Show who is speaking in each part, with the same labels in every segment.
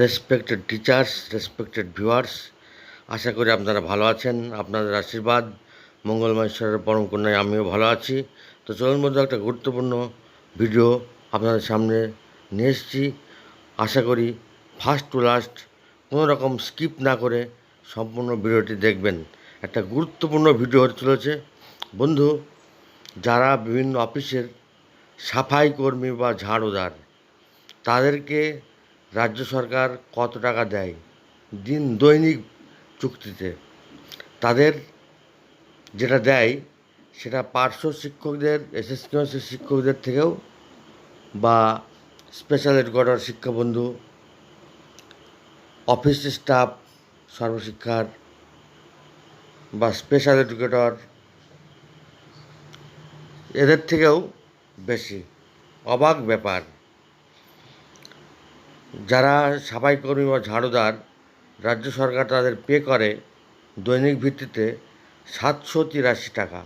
Speaker 1: Respected teachers respected viewers আশা করি আপনারা ভালো আছেন, আপনাদের আশীর্বাদ, মঙ্গলময় ঈশ্বরের পরম কন্যায় আমিও ভালো আছি। তো চলুন বন্ধু, একটা গুরুত্বপূর্ণ ভিডিও আপনাদের সামনে নিয়ে এসেছি। আশা করি ফার্স্ট টু লাস্ট কোনো রকম স্কিপ না করে সম্পূর্ণ ভিডিওটি দেখবেন। একটা গুরুত্বপূর্ণ ভিডিও হতে চলেছে। বন্ধু, যারা বিভিন্ন অফিসের সাফাই কর্মী বা ঝাড়ুদার, তাদেরকে রাজ্য সরকার কত টাকা দেয়? দিন দৈনিক চুক্তিতে। তাদের যেটা দেয়, সেটা পার্শ্ব শিক্ষকদের এসএসকে শিক্ষকদের থেকেও বা স্পেশাল এডুকেটর শিক্ষাবন্ধু অফিস স্টাফ সর্বশিক্ষার বা স্পেশাল এডুকেটর এদের থেকেও বেশি। অবাক ব্যাপার। যারা সাফাই কর্মী বা ঝাড়ুদার, রাজ্য সরকার তাদের পে করে দৈনিক ভিত্তিতে সাতশো তিরাশি টাকা।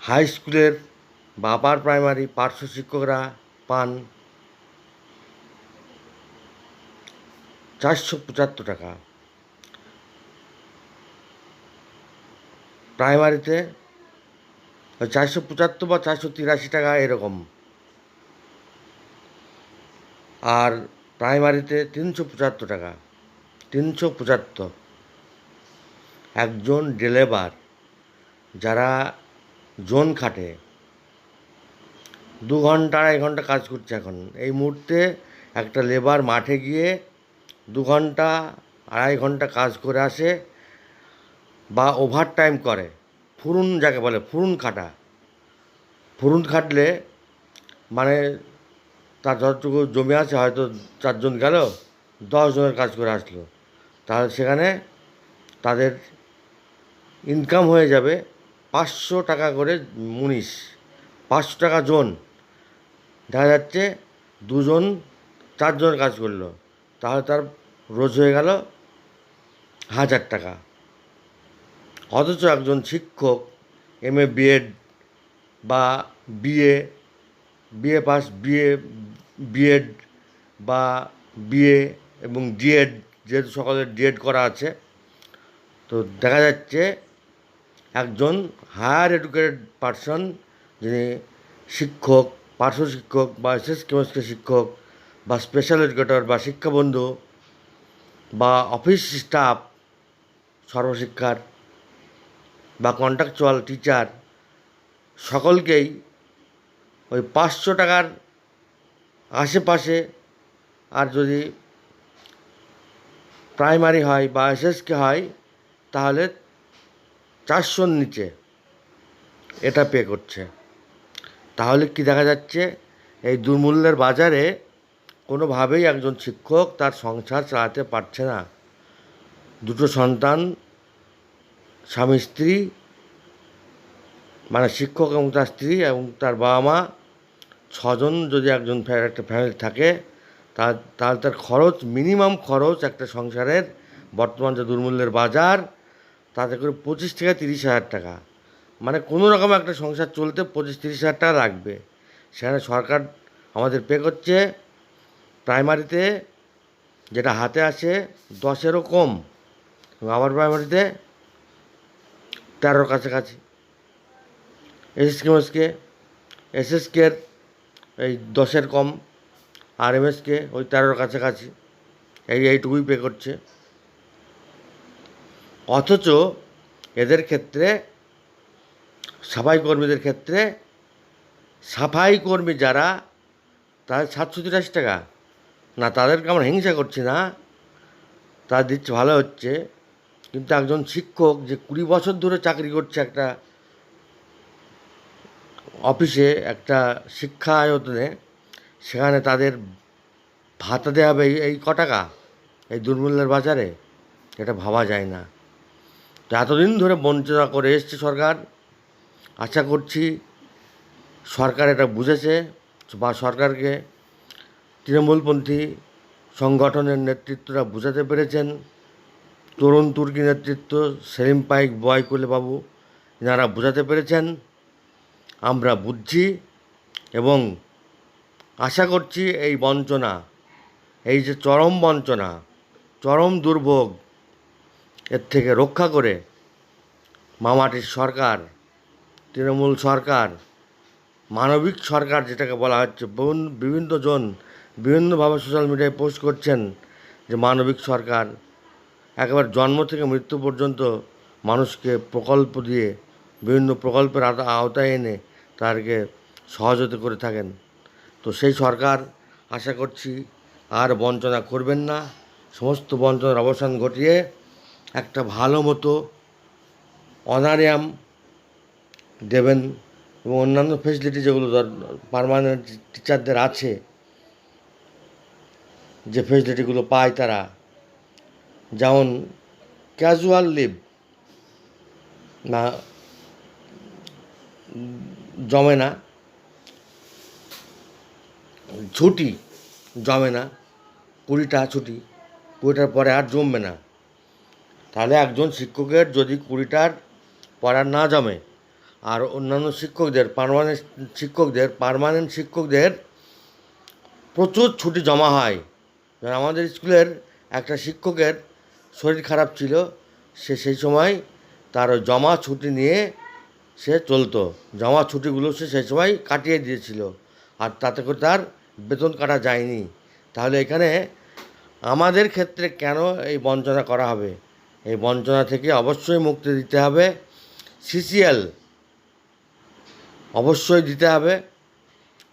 Speaker 1: হাই স্কুলের বা আপার প্রাইমারি পার্শ্ব শিক্ষকরা পান চারশো পঁচাত্তর টাকা। প্রাইমারিতে চারশো পঁচাত্তর বা চারশো তিরাশি টাকা এরকম। আর প্রাইমারিতে তিনশো পঁচাত্তর টাকা, তিনশো পঁচাত্তর। একজন ডেলেবার যারা জোন খাটে, দু ঘণ্টা, আড়াই ঘণ্টা কাজ করছে এখন। এই মুহূর্তে একটা লেবার মাঠে গিয়ে দু ঘণ্টা, আড়াই ঘণ্টা কাজ করে আসে বা ওভার টাইম করে। ফুরুন যাকে বলে, ফুরুন খাটা। ফুরুন খাটলে মানে তার যতটুকু জমি আছে, হয়তো চারজন গেল জনের কাজ করে আসলো। তাহলে সেখানে তাদের ইনকাম হয়ে যাবে পাঁচশো টাকা করে মুনিশ, পাঁচশো টাকা জন। দেখা যাচ্ছে দুজন চারজনের কাজ করল। তাহলে তার রোজ হয়ে গেল হাজার টাকা। অথচ একজন শিক্ষক, এম এ বিএড বা BA BA pass BA BEd বা বিএ এবং ডিএড যেহেতু সকলের ডিএড করা আছে, তো দেখা যাচ্ছে একজন হায়ার এডুকেটেড পার্সন যিনি শিক্ষক, পার্শ্ব শিক্ষক বা এসএস কেমিস্ট্রি শিক্ষক বা স্পেশাল এডুকেটর বা শিক্ষাবন্ধু বা অফিস স্টাফ সর্বশিক্ষার বা কন্ট্রাকচুয়াল টিচার সকলকেই ওই পাঁচশো টাকার আশেপাশে আর যদি প্রাইমারি হয় বা এসএসকে হয়, তাহলে চারশোর নিচে এটা পে করছে। তাহলে কি দেখা যাচ্ছে, এই দুর্মূল্যের বাজারে কোনোভাবেই একজন শিক্ষক তার সংসার চালাতে পারছে না। দুটো সন্তান, স্বামী, স্ত্রী মানে শিক্ষক এবং তার স্ত্রী এবং তার বাবা মা ছজন যদি একজন একটা ফ্যামিলি থাকে তাহলে তার খরচ, মিনিমাম খরচ একটা সংসারের, বর্তমান যে দুর্মূল্যের বাজার, তাতে করে পঁচিশ থেকে তিরিশ হাজার টাকা। মানে কোনো রকম একটা সংসার চলতে পঁচিশ তিরিশ হাজার টাকা লাগবে। সেখানে সরকার আমাদের পে করছে প্রাইমারিতে যেটা হাতে আসে, দশেরও কম আবার প্রাইমারিতে তেরোর কাছাকাছি। এসএসকে মেসকে এসএসকের এই দশের কম আর এমএসকে ওই তেরোর কাছাকাছি। এই, এইটুকুই পে করছে। অথচ এদের ক্ষেত্রে, সাফাই কর্মীদের ক্ষেত্রে, সাফাই কর্মী যারা, তাদের সাতশো তিরাশি টাকা। না, তাদেরকে আমরা হিংসা করছি না। তা দিচ্ছে, ভালো হচ্ছে। কিন্তু একজন শিক্ষক যে কুড়ি বছর ধরে চাকরি করছে একটা অফিসে একটা শিক্ষা আয়তনে সেখানে তাদের ভাতা দেওয়া হবে এই- ক টাকা, এই দুর্মূল্যের বাজারে। এটা ভাবা যায় না। তো এতদিন ধরে বঞ্চনা করে এসছে সরকার। আশা করছি সরকার এটা বুঝেছে বা সরকারকে তৃণমূলপন্থী সংগঠনের নেতৃত্বরা বুঝাতে পেরেছেন। তরুণ তুর্কি নেতৃত্ব সেলিম পাইক, বয়কুলে বাবু, এনারা বোঝাতে পেরেছেন। আমরা বুঝছি এবং আশা করছি এই বঞ্চনা, এই যে চরম বঞ্চনা, চরম দুর্ভোগ এর থেকে রক্ষা করে মামাটির সরকার, তৃণমূল সরকার, মানবিক সরকার যেটাকে বলা হচ্ছে, বিভিন্ন জন বিভিন্নভাবে সোশ্যাল মিডিয়ায় পোস্ট করছেন যে মানবিক সরকার একেবারে জন্ম থেকে মৃত্যু পর্যন্ত মানুষকে প্রকল্প দিয়ে, বিভিন্ন প্রকল্পের আওতায় এনে তাদেরকে সহযোগিতা করে থাকেন। তো সেই সরকার, আশা করছি, আর বঞ্চনা করবেন না। সমস্ত বঞ্চনার অবসান ঘটিয়ে একটা ভালো মতো অনারিয়াম দেবেন এবং অন্যান্য ফেসিলিটি যেগুলো পারমানেন্ট টিচারদের আছে, যে ফেসিলিটিগুলো পায় তারা, যেমন ক্যাজুয়াল লিভ না জমে না, ছুটি জমে না, কুড়িটা ছুটি, কুড়িটার পরে আর জমবে না। তাহলে একজন শিক্ষকের যদি কুড়িটার পড়ার না জমে, আর অন্যান্য শিক্ষকদের পারমানেন্ট শিক্ষকদের পার্মানেন্ট শিক্ষকদের প্রচুর ছুটি জমা হয়। আমাদের স্কুলের একটা শিক্ষকের শরীর খারাপ ছিল, সে সেই সময় তার জমা ছুটি নিয়ে সে চলতো। জমা ছুটিগুলো সে সেই সময় কাটিয়ে দিয়েছিল। আর তাতে করে তার বেতন কাটা যায়নি। তাহলে এখানে আমাদের ক্ষেত্রে কেন এই বঞ্চনা করা হবে? এই বঞ্চনা থেকে অবশ্যই মুক্তি দিতে হবে। সিসিএল অবশ্যই দিতে হবে।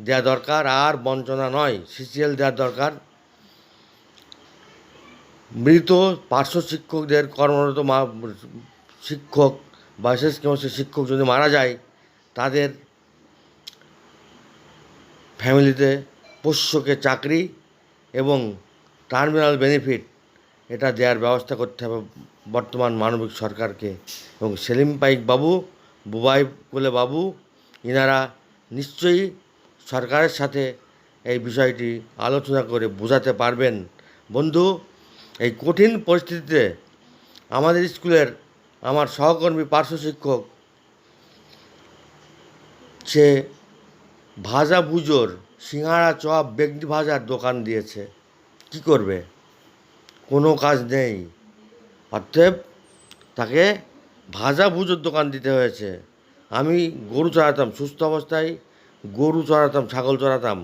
Speaker 1: দেওয়া দরকার আর বঞ্চনা নয়। সিসিএল দেওয়ার দরকার। মৃত পার্শ্ব শিক্ষকদের কর্মরত মা শিক্ষক বা শেষ ক্লাসে শিক্ষক যদি মারা যায়, তাদের ফ্যামিলিতে পোষ্যকে চাকরি এবং টার্মিনাল বেনিফিট, এটা দেওয়ার ব্যবস্থা করতে হবে বর্তমান মানবিক সরকারকে। এবং সেলিম পাইক বাবু, বুবাই কোলে বাবু, ইনারা নিশ্চয়ই সরকারের সাথে এই বিষয়টি আলোচনা করে বোঝাতে পারবেন। বন্ধু, এই কঠিন পরিস্থিতিতে আমাদের স্কুলের আমার সহকর্মী পার্শ্ব শিক্ষক, সে ভাজা ভুজোর সিঙ্গাড়া চপ, বেগনি ভাজার দোকান দিয়েছে। কি করবে? কোনো কাজ নেই। অতএব তাকে ভাজা ভুজোর দোকান দিতে হয়েছে। আমি গরু চড়াতাম, সুস্থ অবস্থায় গরু চড়াতাম, ছাগল চড়াতাম।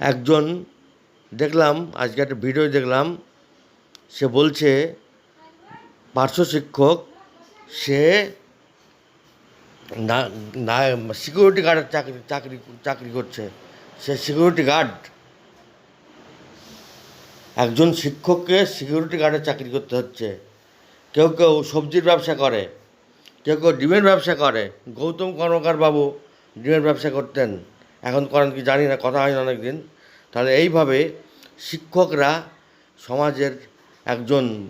Speaker 1: একজন দেখলাম, আজকে একটা ভিডিও দেখলাম সে বলছে, পার্শ্ব শিক্ষক, সে না সিকিউরিটি গার্ডের চাকরি চাকরি চাকরি করছে। সে সিকিউরিটি গার্ড একজন শিক্ষককে সিকিউরিটি গার্ডের চাকরি করতে হচ্ছে। কেউ কেউ সবজির ব্যবসা করে, কেউ কেউ ডিমের ব্যবসা করে। গৌতম কর্মকার বাবু ডিমের ব্যবসা করতেন। এখন করেন কি জানি না, কথা হয় না অনেক দিন তাহলে এইভাবে শিক্ষকরা সমাজের একজন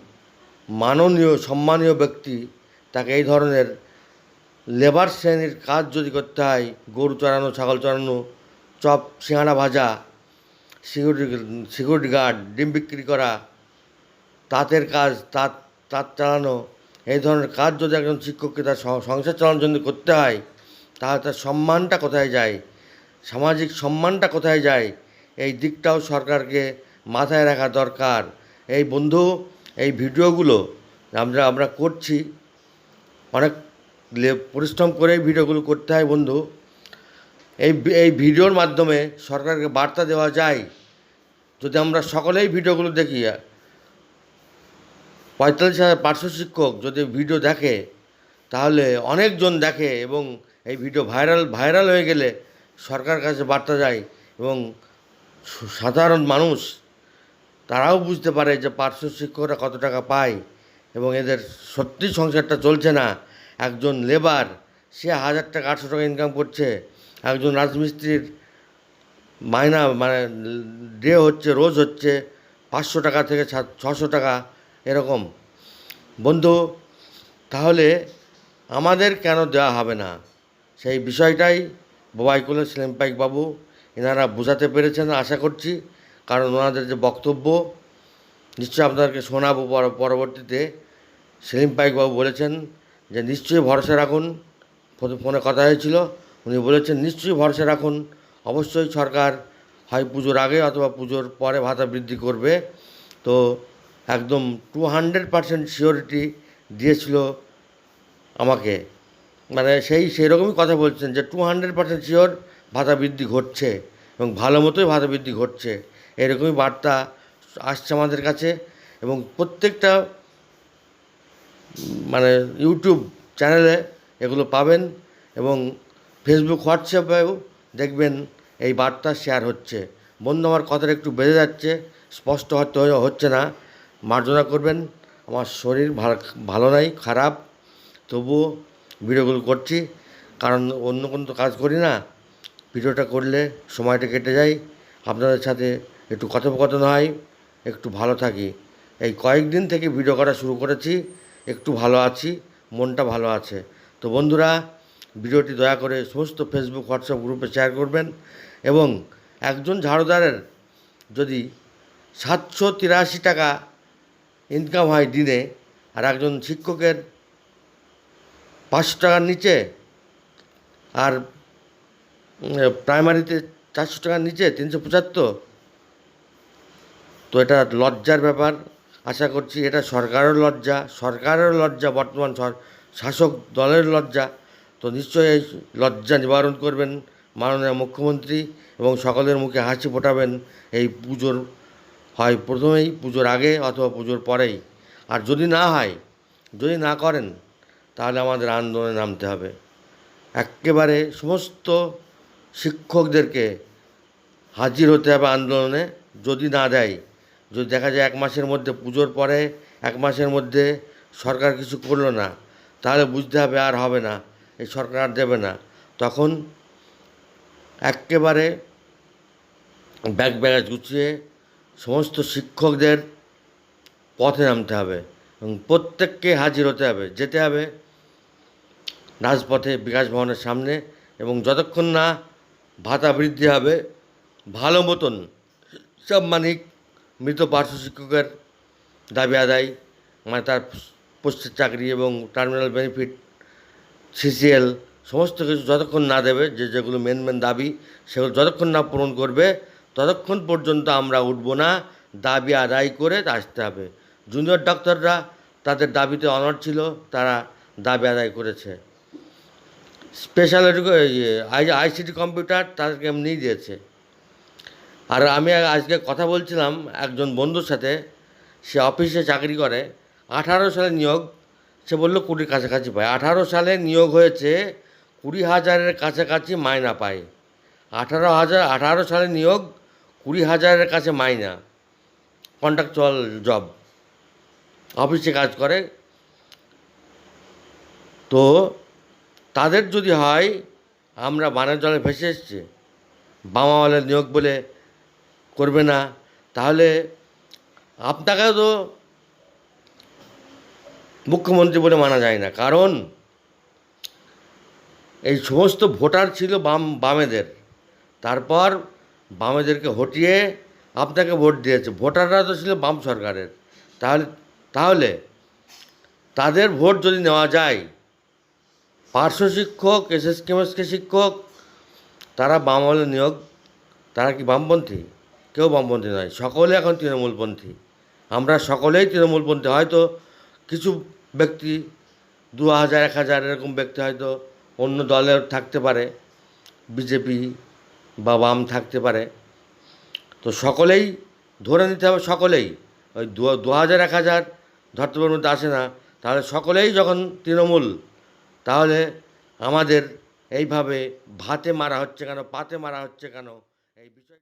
Speaker 1: মাননীয়, সম্মানীয় ব্যক্তি তাকে এই ধরনের লেবার শ্রেণির কাজ যদি করতে হয়, গরু চড়ানো, ছাগল চড়ানো, চপ, সিঙ্গাড়া ভাজা, সিকিউরিটি সিকিউরিটি গার্ড, ডিম বিক্রি করা, তাঁতের কাজ, তাঁত তাঁত চালানো, এই ধরনের কাজ যদি একজন শিক্ষককে তার সংসার চালানোর জন্য করতে হয়, তাহলে তার সম্মানটা কোথায় যায়? সামাজিক সম্মানটা কোথায় যায়? এই দিকটাও সরকারকে মাথায় রাখা দরকার। এই বন্ধু, এই ভিডিওগুলো আমরা আমরা করছি। অনেক পরিশ্রম করে ভিডিওগুলো করতে হয় বন্ধু। এই এই ভিডিওর মাধ্যমে সরকারকে বার্তা দেওয়া যায়। যদি আমরা সকলেই ভিডিওগুলো দেখি, পঁয়তাল্লিশ হাজার পার্শ্ব শিক্ষক যদি ভিডিও দেখে, তাহলে অনেকজন দেখে এবং এই ভিডিও ভাইরাল ভাইরাল হয়ে গেলে সরকার কাছে বার্তা যায় এবং সাধারণ মানুষ তারাও বুঝতে পারে যে পার্শ্ব শিক্ষকরা কত টাকা পায় এবং এদের সত্যি সংসারটা চলছে না। একজন লেবার, সে হাজার টাকা, আটশো টাকা ইনকাম করছে। একজন রাজমিস্ত্রির মাইনা মানে ডে হচ্ছে, রোজ হচ্ছে, পাঁচশো টাকা থেকে ছশো টাকা, এরকম। বন্ধু, তাহলে আমাদের কেন দেওয়া হবে না? সেই বিষয়টাই বোবাইকুলে সেলিম পাইক বাবু এনারা বোঝাতে পেরেছেন, আশা করছি। কারণ ওনাদের যে বক্তব্য, নিশ্চয়ই আপনাদেরকে শোনাবো পর- পরবর্তীতে। সেলিম পাইক বাবু বলেছেন যে, নিশ্চয়ই ভরসা রাখুন। ফোনে কথা হয়েছিল, উনি বলেছেন, নিশ্চয়ই ভরসা রাখুন। অবশ্যই সরকার হয় পুজোর আগে অথবা পুজোর পরে ভাতা বৃদ্ধি করবে। তো একদম টু হান্ড্রেড পার্সেন্ট সিওরিটি দিয়েছিল আমাকে। মানে সেই, সেরকমই কথা বলছেন যে টু হান্ড্রেড পার্সেন্ট শিওর ভাতা বৃদ্ধি ঘটছে এবং ভালো মতোই ভাতা বৃদ্ধি ঘটছে। এরকমই বার্তা আসছে আমাদের কাছে এবং প্রত্যেকটা মানে ইউটিউব চ্যানেলে এগুলো পাবেন এবং ফেসবুক, হোয়াটসঅ্যাপেও দেখবেন এই বার্তা শেয়ার হচ্ছে। বন্ধু, আমার কথাটা একটু বেড়ে যাচ্ছে, স্পষ্ট হয়তো হচ্ছে না। মার্জনা করবেন, আমার শরীর ভালো নাই, খারাপ। তবুও ভিডিওগুলো করছি, কারণ অন্য কোনো তো কাজ করি না। ভিডিওটা করলে সময়টা কেটে যায়। আপনাদের সাথে একটু কথোপকথন হয়, একটু ভালো থাকি। এই কয়েকদিন থেকে ভিডিও করা শুরু করেছি, একটু ভালো আছি, মনটা ভালো আছে। তো বন্ধুরা, ভিডিওটি দয়া করে সমস্ত ফেসবুক হোয়াটসঅ্যাপ গ্রুপে শেয়ার করবেন এবং একজন ঝাড়ুদারের যদি সাতশো তিরাশি টাকা ইনকাম হয় দিনে আর একজন শিক্ষকের পাঁচশো টাকার নিচে আর প্রাইমারিতে চারশো টাকার নিচে তিনশো পঁচাত্তর তো এটা লজ্জার ব্যাপার। আশা করছি এটা সরকারের লজ্জা সরকারের লজ্জা, বর্তমান শাসক দলের লজ্জা। তো নিশ্চয়ই এই লজ্জা নিবারণ করবেন মাননীয় মুখ্যমন্ত্রী এবং সকলের মুখে হাসি ফোটাবেন এই পুজোর, হয় প্রথমেই পুজোর আগে অথবা পুজোর পরেই। আর যদি না হয়, যদি না করেন, তাহলে আমাদের আন্দোলনে নামতে হবে। একেবারে সমস্ত শিক্ষকদেরকে হাজির হতে হবে আন্দোলনে। যদি না দেয় যদি দেখা যায় এক মাসের মধ্যে পুজোর পরে, এক মাসের মধ্যে সরকার কিছু করল না, তাহলে বুঝতে হবে আর হবে না, এই সরকার আর দেবে না। তখন একেবারে ব্যাগ ব্যাগাজ গুছিয়ে সমস্ত শিক্ষকদের পথে নামতে হবে এবং প্রত্যেককে হাজির হতে হবে, যেতে হবে রাজপথে, বিকাশ ভবনের সামনে এবং যতক্ষণ না ভাতা বৃদ্ধি হবে, ভালো মতন সাম্মানিক মৃত পার্শ্ব শিক্ষকের দাবি আদায় মানে তার পোস্টের চাকরি এবং টার্মিনাল বেনিফিট সিসিএল সমস্ত কিছু যতক্ষণ না দেবে, যে যেগুলো মেন মেন দাবি, সেগুলো যতক্ষণ না পূরণ করবে, ততক্ষণ পর্যন্ত আমরা উঠবো না। দাবি আদায় করে আসতে হবে। জুনিয়র ডাক্তাররা তাদের দাবিতে অনড় ছিল, তারা দাবি আদায় করেছে। স্পেশাল আই আইসিটি কম্পিউটার তাদেরকে এমনিই দিয়েছে। আর আমি আজকে কথা বলছিলাম একজন বন্ধুর সাথে, সে অফিসে চাকরি করে, আঠারো সালে নিয়োগ, সে বলল কুড়ির কাছাকাছি পায়। আঠারো সালে নিয়োগ হয়েছে, কুড়ি হাজারের কাছাকাছি মায়না পায়। আঠারো হাজার, আঠারো সালে নিয়োগ, কুড়ি হাজারের কাছে মাইনা। কন্ট্রাকচুয়াল জব অফিসে কাজ করে। তো তাদের যদি হয়, আমরা বানের জলে ভেসে এসছে। বামাওয়ালের নিয়োগ বলে করবে না। তাহলে আপনাকেও তো মুখ্যমন্ত্রী বলে মানা যায় না। কারণ এই সমস্ত ভোটার ছিল বাম, বামেদের। তারপর বামেদেরকে হটিয়ে আপনাকে ভোট দিয়েছে। ভোটাররা তো ছিল বাম সরকারের। তাহলে তাহলে তাদের ভোট যদি নেওয়া যায়, পার্শ্ব শিক্ষক এসএস কেমএসকে শিক্ষক, তারা বাম আমলে নিয়োগ, তারা কি বামপন্থী? কেউ বামপন্থী নয়, সকলে এখন তৃণমূলপন্থী। আমরা সকলেই তৃণমূলপন্থী, হয়তো কিছু ব্যক্তি দু হাজার, এক হাজার এরকম ব্যক্তি হয়তো অন্য দলের থাকতে পারে, বিজেপি বা বাম থাকতে পারে। তো সকলেই ধরে নিতে হবে, সকলেই। ওই দু হাজার, এক হাজার ধরতে মধ্যে আসে না, তাহলে সকলেই যখন তৃণমূল, তাহলে আমাদের এইভাবে ভাতে মারা হচ্ছে কেন, পাতে মারা হচ্ছে কেন